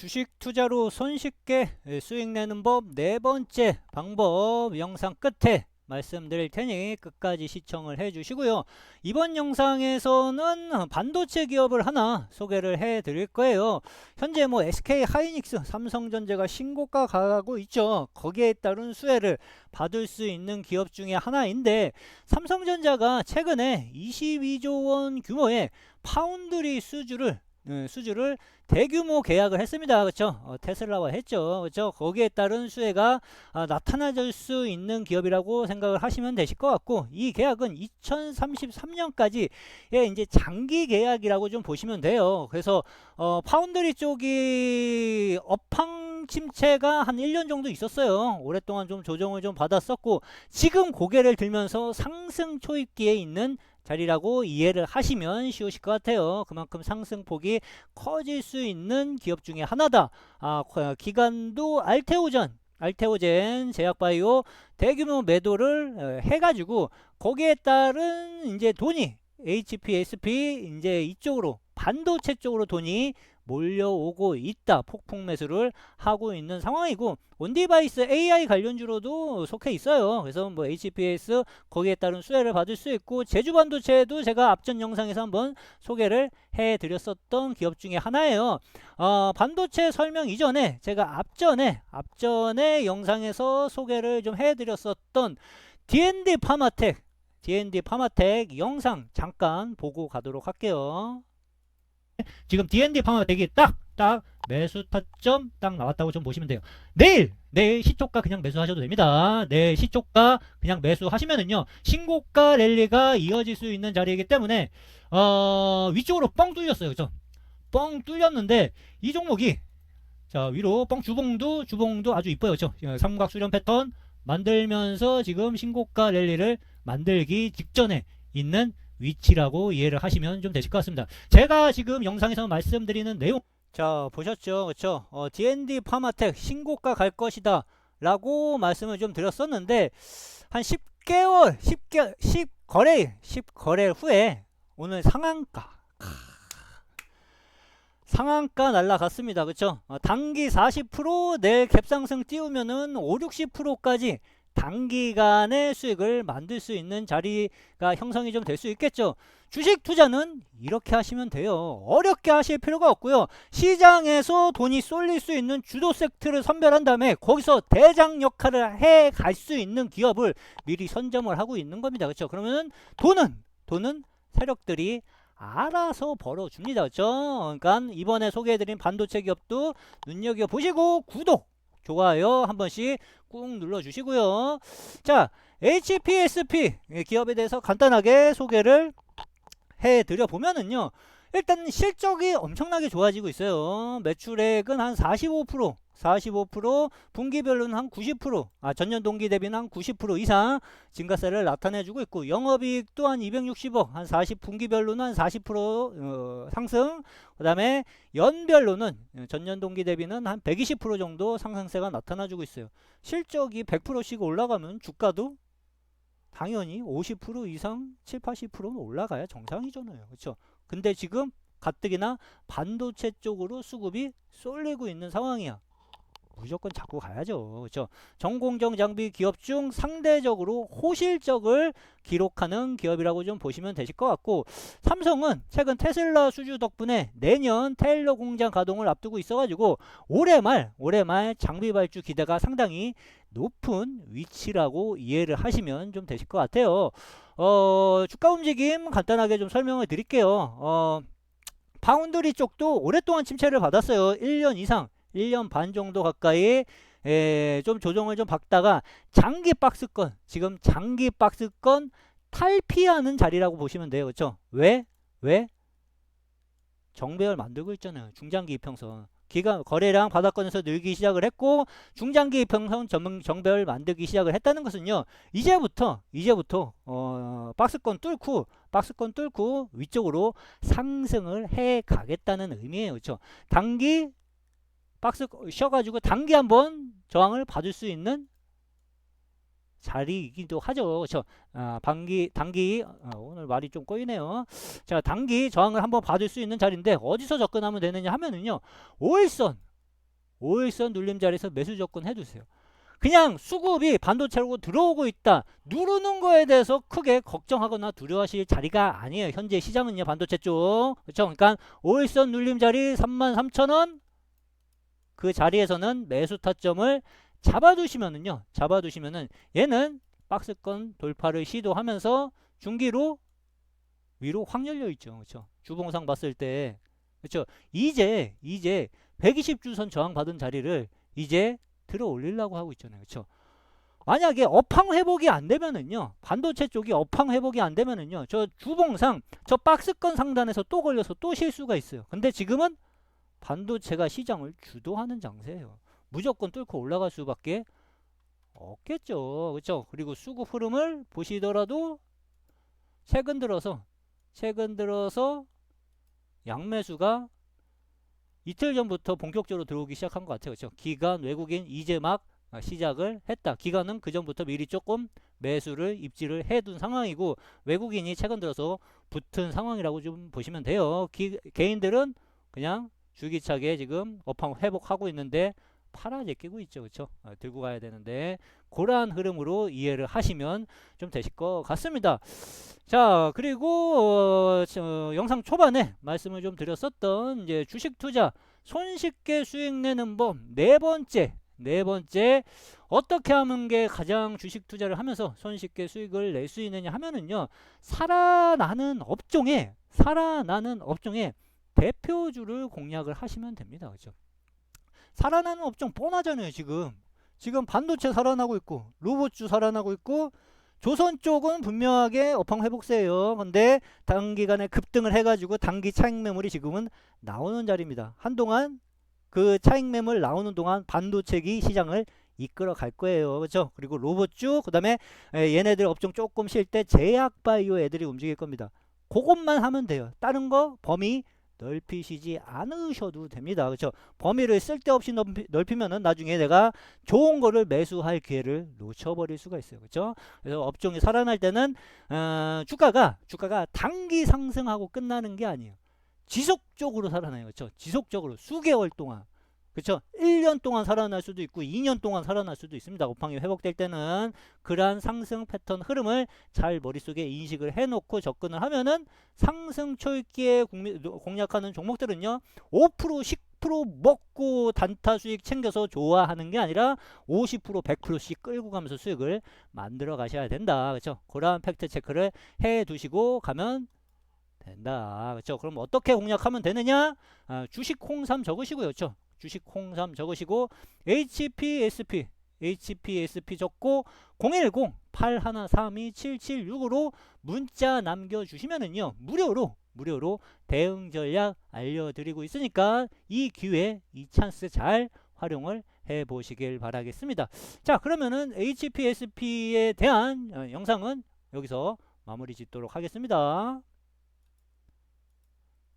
주식 투자로 손쉽게 수익 내는 법 네 번째 방법 영상 끝에 말씀드릴 테니 끝까지 시청을 해 주시고요. 이번 영상에서는 반도체 기업을 하나 소개를 해 드릴 거예요. 현재 뭐 SK 하이닉스, 삼성전자가 신고가 가고 있죠. 거기에 따른 수혜를 받을 수 있는 기업 중에 하나인데 삼성전자가 최근에 22조 원 규모의 파운드리 수주를 어, 수주를 대규모 계약을 했습니다. 그렇죠? 어, 테슬라와 했죠. 그렇죠? 거기에 따른 수혜가 아, 나타나질 수 있는 기업이라고 생각을 하시면 되실 것 같고 이 계약은 2033년까지의 이제 장기 계약이라고 좀 보시면 돼요. 그래서 어, 파운드리 쪽이 업황 침체가 한 1년 정도 있었어요. 오랫동안 좀 조정을 좀 받았었고 지금 고개를 들면서 상승 초입기에 있는 자리라고 이해를 하시면 쉬우실 것 같아요. 그만큼 상승폭이 커질 수 있는 기업 중에 하나다. 아, 기간도 알테오전, 알테오젠, 제약바이오 대규모 매도를 어, 해가지고 거기에 따른 이제 돈이 HPSP 이제 이쪽으로 반도체 쪽으로 돈이 몰려오고 있다. 폭풍 매수를 하고 있는 상황이고 온디바이스 AI 관련주로도 속해 있어요. 그래서 뭐 HPS 거기에 따른 수혜를 받을 수 있고 제주 반도체도 제가 앞전 영상에서 한번 소개를 해 드렸었던 기업 중에 하나예요. 어, 반도체 설명 이전에 제가 앞전에 앞전에 영상에서 소개를 좀 해 드렸었던 D&D 파마텍 D&D 파마텍 영상 잠깐 보고 가도록 할게요. 지금 D&D 파마텍이 딱, 딱 매수 타점 딱 나왔다고 좀 보시면 돼요. 내일, 내일 시초가 그냥 매수하셔도 됩니다. 내일 시초가 그냥 매수하시면은요, 신고가 랠리가 이어질 수 있는 자리이기 때문에, 어, 위쪽으로 뻥 뚫렸어요. 그죠? 뻥 뚫렸는데, 이 종목이, 자, 위로 뻥 주봉도, 주봉도 아주 이뻐요. 그죠? 어, 삼각 수렴 패턴 만들면서 지금 신고가 랠리를 만들기 직전에 있는 위치라고 이해를 하시면 좀 되실 것 같습니다. 제가 지금 영상에서 말씀드리는 내용 자 보셨죠 그쵸 어, D&D 파마텍 신고가 갈 것이다 라고 말씀을 좀 드렸었는데 한 10개월 10개 10거래 10거래 후에 오늘 상한가 상한가 날라갔습니다. 그쵸? 어, 단기 40% 내일 갭상승 띄우면은 5, 60%까지 단기간의 수익을 만들 수 있는 자리가 형성이 좀 될 수 있겠죠. 주식 투자는 이렇게 하시면 돼요. 어렵게 하실 필요가 없고요. 시장에서 돈이 쏠릴 수 있는 주도 섹터를 선별한 다음에 거기서 대장 역할을 해 갈 수 있는 기업을 미리 선점을 하고 있는 겁니다. 그렇죠? 그러면 돈은 돈은 세력들이 알아서 벌어줍니다. 그렇죠? 그러니까 이번에 소개해드린 반도체 기업도 눈여겨보시고 구독, 좋아요 한 번씩 꾹 눌러주시고요. 자, HPSP 기업에 대해서 간단하게 소개를 해드려 보면은요. 일단 실적이 엄청나게 좋아지고 있어요. 매출액은 한 45%, 45% 분기별로는 한 90%, 아 전년 동기 대비는 한 90% 이상 증가세를 나타내주고 있고 영업이익 또한 260억, 한 40 분기별로는 한 40% 어, 상승. 그 다음에 연별로는 전년 동기 대비는 한 120% 정도 상승세가 나타나주고 있어요. 실적이 100%씩 올라가면 주가도 당연히 50% 이상 7, 80%는 올라가야 정상이잖아요. 그렇죠? 근데 지금 가뜩이나 반도체 쪽으로 수급이 쏠리고 있는 상황이야. 무조건 잡고 가야죠. 그렇죠? 전공정 장비 기업 중 상대적으로 호실적을 기록하는 기업이라고 좀 보시면 되실 것 같고 삼성은 최근 테슬라 수주 덕분에 내년 테일러 공장 가동을 앞두고 있어가지고 올해 말 올해 말 장비 발주 기대가 상당히 높은 위치라고 이해를 하시면 좀 되실 것 같아요. 어, 주가 움직임 간단하게 좀 설명을 드릴게요. 어, 파운드리 쪽도 오랫동안 침체를 받았어요. 1년 이상, 1년 반 정도 가까이 에, 좀 조정을 좀 받다가 장기 박스권, 지금 장기 박스권 탈피하는 자리라고 보시면 돼요. 그렇죠? 왜? 왜? 정배열 만들고 있잖아요. 중장기 이평선. 기간 거래량 바닥권에서 늘기 시작을 했고 중장기 평선 전문 정배를 만들기 시작을 했다는 것은요. 이제부터 이제부터 어, 박스권 뚫고 박스권 뚫고 위쪽으로 상승을 해 가겠다는 의미예요. 그렇죠? 단기 박스 쉬어가지고 단기 한번 저항을 받을 수 있는 자리이기도 하죠. 그렇죠? 아, 단기 단기 아, 오늘 말이 좀 꼬이네요. 자, 단기 저항을 한번 받을 수 있는 자리인데 어디서 접근하면 되느냐 하면은요. 5일선 5일선 눌림 자리에서 매수 접근 해주세요. 그냥 수급이 반도체로 들어오고 있다. 누르는 거에 대해서 크게 걱정하거나 두려워하실 자리가 아니에요. 현재 시장은요. 반도체 쪽. 그렇죠? 그러니까 5일선 눌림 자리 33,000원 그 자리에서는 매수 타점을 잡아두시면은요. 잡아두시면은 얘는 박스권 돌파를 시도하면서 중기로 위로 확 열려 있죠. 그렇죠? 주봉상 봤을 때 그렇죠? 이제 이제 120주선 저항 받은 자리를 이제 들어 올리려고 하고 있잖아요. 그렇죠? 만약에 업황 회복이 안 되면은요. 반도체 쪽이 업황 회복이 안 되면은요. 저 주봉상 저 박스권 상단에서 또 걸려서 또 실수가 있어요. 근데 지금은 반도체가 시장을 주도하는 장세예요. 무조건 뚫고 올라갈 수밖에 없겠죠. 그렇죠? 그리고 수급 흐름을 보시더라도 최근 들어서 최근 들어서 양매수가 이틀 전부터 본격적으로 들어오기 시작한 것 같아요. 그렇죠? 기관 외국인 이제 막 아, 시작을 했다. 기관은 그 전부터 미리 조금 매수를 입지를 해둔 상황이고 외국인이 최근 들어서 붙은 상황이라고 좀 보시면 돼요. 기, 개인들은 그냥 줄기차게 지금 업황 회복하고 있는데 팔아 제끼고 있죠. 그렇죠? 아, 들고 가야 되는데 그러한 흐름으로 이해를 하시면 좀 되실 것 같습니다. 자, 그리고 어, 저, 영상 초반에 말씀을 좀 드렸었던 이제 주식 투자 손쉽게 수익 내는 법 네 번째 네 번째 어떻게 하는 게 가장 주식 투자를 하면서 손쉽게 수익을 낼 수 있느냐 하면은요 살아나는 업종에 살아나는 업종에 대표주를 공략을 하시면 됩니다 그렇죠 살아나는 업종 뻔하잖아요 지금 지금 반도체 살아나고 있고 로봇주 살아나고 있고 조선 쪽은 분명하게 업황 회복세예요. 근데 단기간에 급등을 해가지고 단기 차익 매물이 지금은 나오는 자리입니다. 한동안 그 차익 매물 나오는 동안 반도체기 시장을 이끌어 갈 거예요. 그렇죠? 그리고 로봇주 그 다음에 얘네들 업종 조금 쉴 때 제약 바이오 애들이 움직일 겁니다. 그것만 하면 돼요. 다른 거 범위 넓히시지 않으셔도 됩니다. 그렇죠? 범위를 쓸데없이 넓히, 넓히 면은 나중에 내가 좋은 거를 매수할 기회를 놓쳐버릴 수가 있어요. 그렇죠? 그래서 업종이 살아날 때는 어, 주가가 주가가 단기 상승하고 끝나는 게 아니에요. 지속적으로 살아나요. 그렇죠? 지속적으로 수개월 동안 그렇죠? 1년 동안 살아날 수도 있고 2년 동안 살아날 수도 있습니다. 업황이 회복될 때는 그러한 상승 패턴 흐름을 잘 머릿속에 인식을 해놓고 접근을 하면은 상승 초입기에 공략하는 종목들은요. 5% 10% 먹고 단타 수익 챙겨서 좋아하는 게 아니라 50% 100%씩 끌고 가면서 수익을 만들어 가셔야 된다. 그렇죠? 그러한 팩트 체크를 해 두시고 가면 된다. 그렇죠? 그럼 어떻게 공략하면 되느냐? 아, 주식 홍삼 적으시고요. 그렇죠? 주식 홍삼 적으시고 HPSP HPSP 적고 010-8132-7765로 문자 남겨주시면은요 무료로 무료로 대응 전략 알려드리고 있으니까 이 기회 이 찬스 잘 활용을 해 보시길 바라겠습니다. 자 그러면은 HPSP에 대한 어, 영상은 여기서 마무리 짓도록 하겠습니다